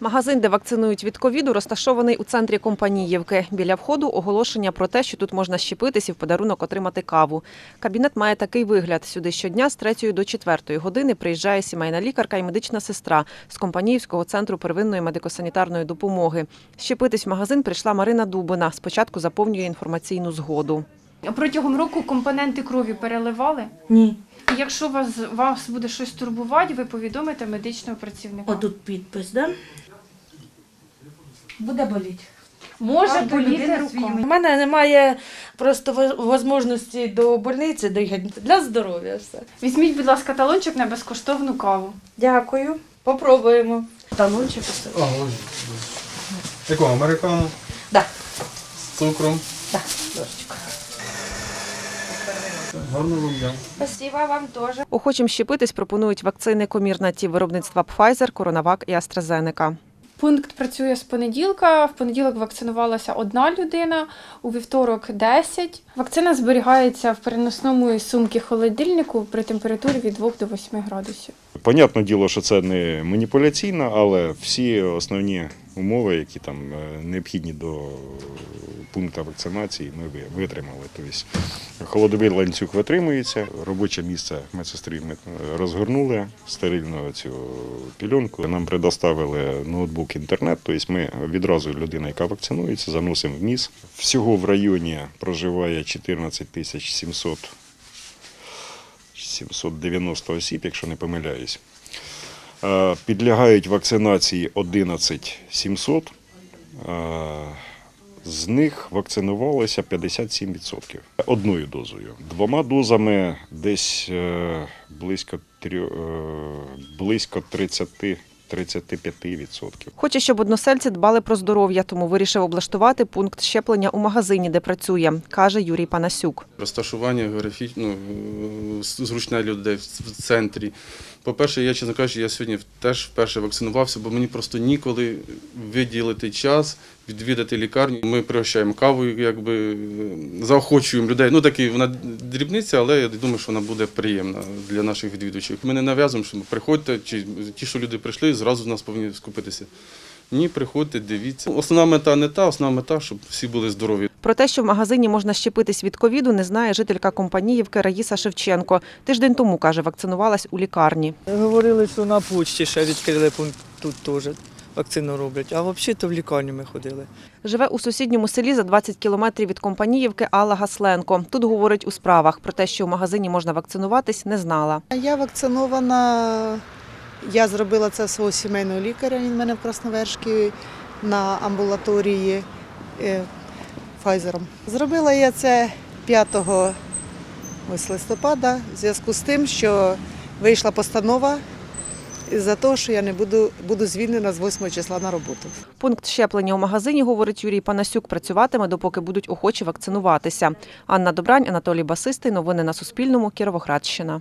Магазин, де вакцинують від ковіду, розташований у центрі Компаніївки. Біля входу оголошення про те, що тут можна щепитись і в подарунок отримати каву. Кабінет має такий вигляд. Сюди щодня з 3 до 4 години приїжджає сімейна лікарка і медична сестра з Компаніївського центру первинної медико-санітарної допомоги. Щепитись в магазин прийшла Марина Дубина. Спочатку заповнює інформаційну згоду. Протягом року компоненти крові переливали. Ні. Якщо вас, вас буде щось турбувати, ви повідомите медичного працівника. Отут підпис, да? Буде боліти. Може боліти У мене немає просто во- можливості до больниці доїхати для здоров'я все. Візьміть, будь ласка, талончик на безкоштовну каву. Дякую. Попробуємо. Талончик усе. А, ось. Якого американо? Да. З цукром. Да, ложечка. Гарного дня. Спасибо вам теж. Охочим щепитись пропонують вакцини комірнаті виробництва Pfizer, CoronaVac і AstraZeneca. Пункт працює з понеділка. В понеділок вакцинувалася одна людина, у вівторок 10. Вакцина зберігається в переносному сумці холодильнику при температурі від 2 до 8 градусів. Понятне діло, що це не маніпуляційно, але всі основні умови, які там е, необхідні до пункту вакцинації, ми витримали. Тобто холодовий ланцюг витримується, робоче місце медсестрі ми е, розгорнули стерильно цю пільонку. Нам предоставили ноутбук, інтернет. Тобто ми відразу людина, яка вакцинується, заносимо в ніс. Всього в районі проживає 14 тисяч 700 790 осіб, якщо не помиляюсь. Е, Підлягають вакцинації 11 700. Е, З них вакцинувалося 57%. Одною дозою. Двома дозами десь е, близько, близько 30 35%. Хоче, щоб односельці дбали про здоров'я, тому вирішив облаштувати пункт щеплення у магазині, де працює, каже Юрій Панасюк. Розташування географічно ну, зручне людей в центрі. По-перше, я, чесно кажучи, я сьогодні теж вперше вакцинувався, бо мені просто ніколи виділити час, відвідати лікарню. Ми пригощаємо кавою, якби е, заохочуємо людей. Ну такі вона дрібниця, але я думаю, що вона буде приємна для наших відвідувачів. Ми не нав'язуємо, що приходьте, чи ті, що люди прийшли, зразу в нас повинні скупитися. Ні, приходьте, дивіться. Основна мета не та, основна мета, щоб всі були здорові. Про те, що в магазині можна щепитись від ковіду, не знає жителька Компаніївки Раїса Шевченко. Тиждень тому, каже, вакцинувалась у лікарні. Говорили, що на почті ще відкрили пункт тут теж вакцину роблять, а взагалі то в лікарню ми ходили. Живе у сусідньому селі за 20 кілометрів від Компаніївки Алла Гасленко. Тут говорить у справах. Про те, що в магазині можна вакцинуватись, не знала. Я вакцинована. Я зробила це свого сімейного лікаря. Він в мене в Красновершки на амбулаторії е, Файзером. Зробила я це 5 листопада в зв'язку з тим, що вийшла постанова за те, що я не буду, буду звільнена з 8 числа на роботу. Пункт щеплення у магазині, говорить Юрій Панасюк, працюватиме, допоки будуть охочі вакцинуватися. Анна Добрань, Анатолій Басистий. Новини на Суспільному. Кіровоградщина.